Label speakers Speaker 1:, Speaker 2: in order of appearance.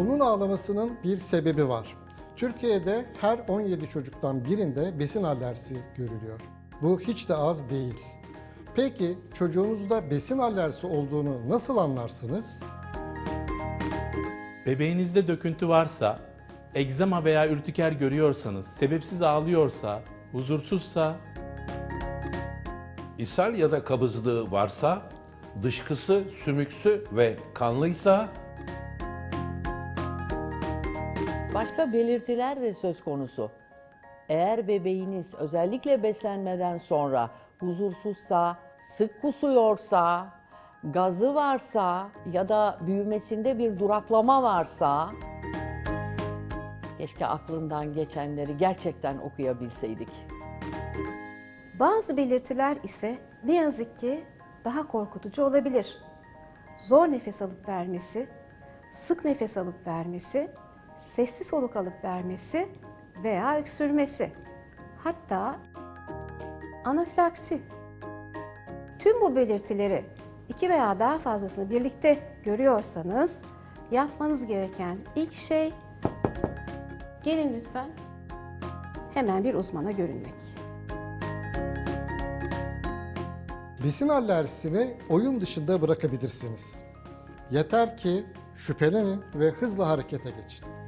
Speaker 1: Onun ağlamasının bir sebebi var. Türkiye'de her 17 çocuktan birinde besin alerjisi görülüyor. Bu hiç de az değil. Peki çocuğunuzda besin alerjisi olduğunu nasıl anlarsınız?
Speaker 2: Bebeğinizde döküntü varsa, egzama veya ürtiker görüyorsanız, sebepsiz ağlıyorsa, huzursuzsa,
Speaker 3: İshal ya da kabızlığı varsa, dışkısı sümüksü ve kanlıysa,
Speaker 4: Başka belirtiler de söz konusu. Eğer bebeğiniz özellikle beslenmeden sonra huzursuzsa, sık kusuyorsa, gazı varsa ya da büyümesinde bir duraklama varsa keşke aklından geçenleri gerçekten okuyabilseydik.
Speaker 5: Bazı belirtiler ise ne yazık ki daha korkutucu olabilir. Zor nefes alıp vermesi, sık nefes alıp vermesi, sessiz soluk alıp vermesi veya öksürmesi. Hatta anafilaksi. Tüm bu belirtileri iki veya daha fazlasını birlikte görüyorsanız yapmanız gereken ilk şey gelin lütfen hemen bir uzmana görünmek.
Speaker 1: Besin alerjisini oyun dışında bırakabilirsiniz. Yeter ki şüphelenin ve hızla harekete geçin.